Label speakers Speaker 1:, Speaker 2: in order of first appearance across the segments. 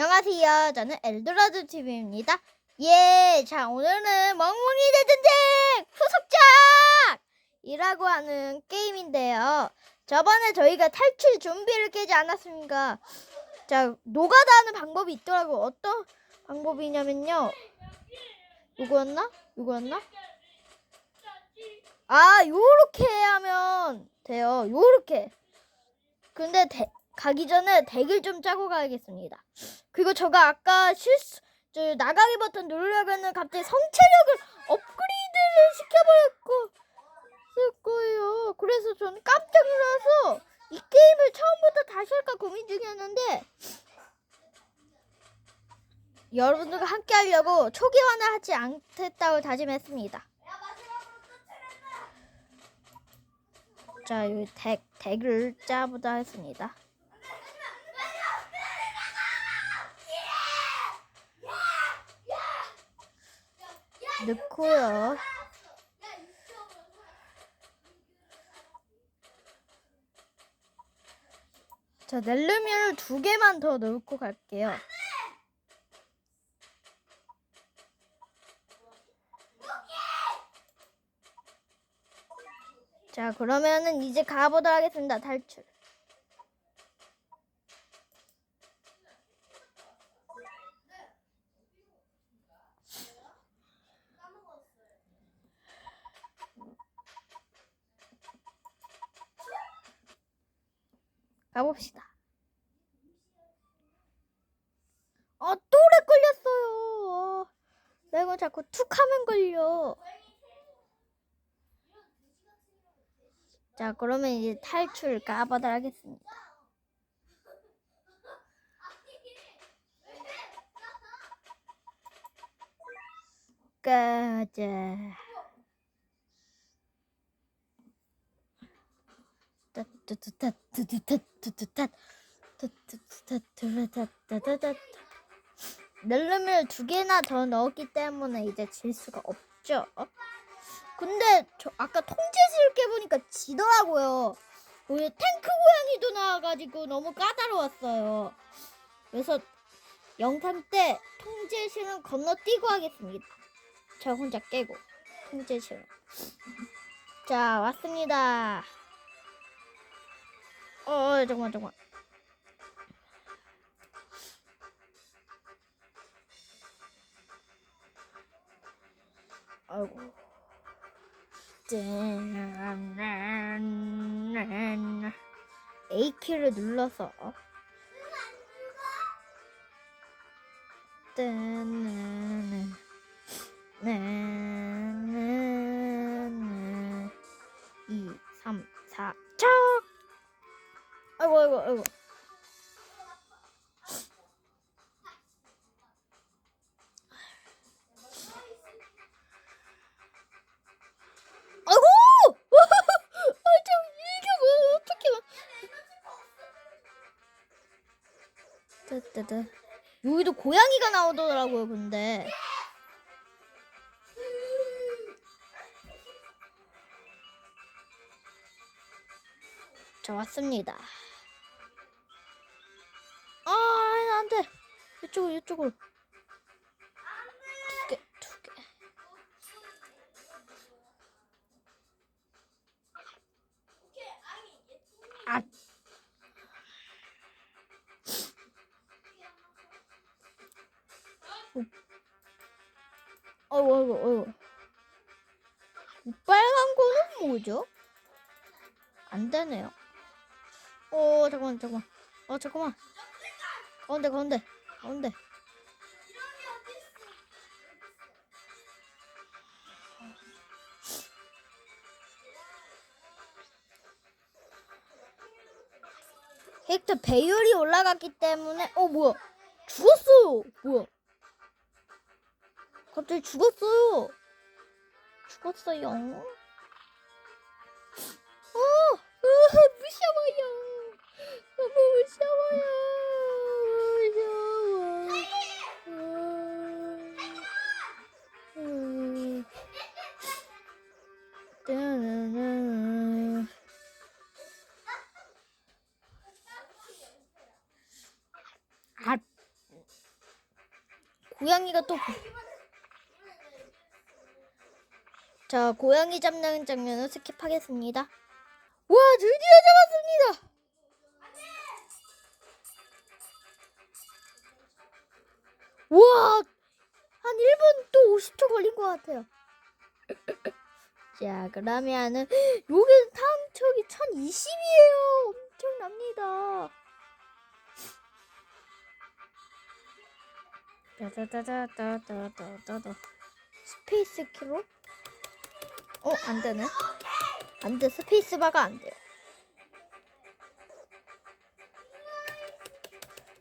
Speaker 1: 안녕하세요. 저는 엘도라도 TV입니다. 예, 자 오늘은 멍멍이 대전쟁 후속작이라고 하는 게임인데요. 저번에 저희가 탈출 좀비를 깨지 않았습니까? 자 노가다 하는 방법이 있더라고. 어떤 방법이냐면요. 이거였나? 이거였나? 아, 요렇게 하면 돼요. 요렇게. 근데 대- 가기 전에 덱을 좀 짜고 가야겠습니다. 그리고 제가 아까 실수 저 나가기 버튼 누르려고는 갑자기 성체력을 업그레이드를 시켜버렸고 쓸 거예요. 그래서 저는 깜짝 놀라서 이 게임을 처음부터 다시 할까 고민 중이었는데 여러분들과 함께 하려고 초기화는 하지 않겠다고 다짐했습니다. 자, 이 덱, 덱을 짜보자 했습니다. 넣고요. 자, 넬르미를 두 개만 더 넣고 갈게요. 자, 그러면은 이제 가보도록 하겠습니다. 탈출. 가봅시다. 아, 또래 걸렸어요. 아, 내가 자꾸 툭 하면 걸려. 자, 그러면 이제 탈출 까보도록 하겠습니다. 가자. 멜름을 두 개나 더 넣었기 때문에 이제 질 수가 없죠. 근데 저 아까 통제실 깨보니까 지더라고요. 우리 탱크 고양이도 나와가지고 너무 까다로웠어요. 그래서 영상 때 통제실은 건너뛰고 하겠습니다. 저 혼자 깨고 통제실. 자 왔습니다. 어, 어 잠깐만 잠깐만. 아이고. 짠. A키를 눌러서 짠. 따따따. 여기도 고양이가 나오더라고요, 근데. 자, 왔습니다. 아, 안 돼. 이쪽으로, 이쪽으로. 두 개, 두 개. 아. 어이구, 어이구, 어이구. 이 빨간 거는 뭐죠? 안 되네요. 어, 잠깐만, 잠깐만. 어, 잠깐만. 가운데, 가운데, 가운데. 헥터 배율이 올라갔기 때문에, 어, 뭐야. 죽었어요. 뭐야. 갑자기 죽었어요. 죽었어요. 어, 으, 무서워요. 너무 무서워요. 무서워. 고양이가 또. 보- 자, 고양이 잡는 장면을 스킵하겠습니다. 와, 드디어 잡았습니다! 와, 한 1분 또 50초 걸린 것 같아요. 자, 그러면은, 여기 다음 척이 1020이에요. 엄청납니다. 따다다다다다다다. 스페이스 키로? 어, 안 되네. 안 돼. 스페이스 바가 안 돼요.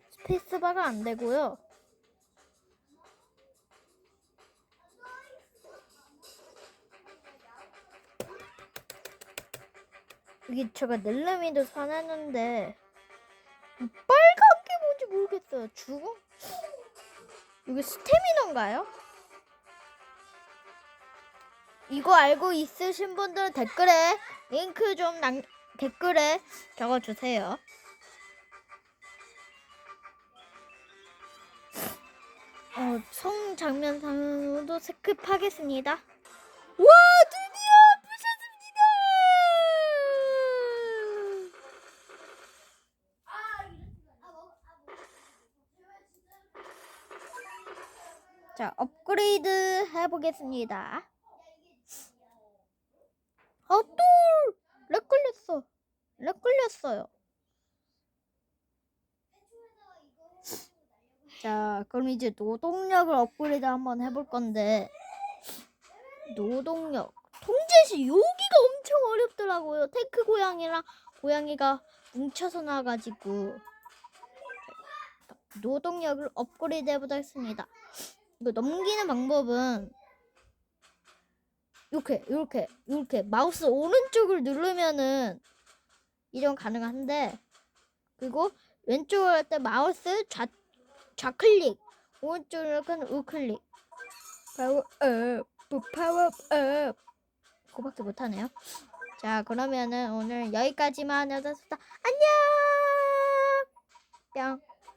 Speaker 1: 스페이스 바가 안 되고요. 여기 제가 넬레미도 사놨는데 빨간 게 뭔지 모르겠어요. 죽음? 여기 스태미너인가요? 이거 알고 있으신 분들은 댓글에 링크 좀 남, 댓글에 적어주세요. 어, 성 장면 상으로도 스킵하겠습니다. 와 드디어 부셨습니다. 자 업그레이드 해보겠습니다. 아, 또! 렉 걸렸어. 렉 걸렸어요. 자, 그럼 이제 노동력을 업그레이드 한번 해볼 건데, 노동력. 통제시 여기가 엄청 어렵더라고요. 테크 고양이랑 고양이가 뭉쳐서 나가지고. 노동력을 업그레이드 해보자 했습니다. 이거 넘기는 방법은 이렇게 이렇게 이렇게 마우스 오른쪽을 누르면은 이런 가능한데 그리고 왼쪽을 할 때 마우스 좌 좌클릭 오른쪽을 하면 우클릭. 파워업 파워업. 그거밖에 못하네요. 자 그러면은 오늘 여기까지만 하겠습니다. 안녕! 뿅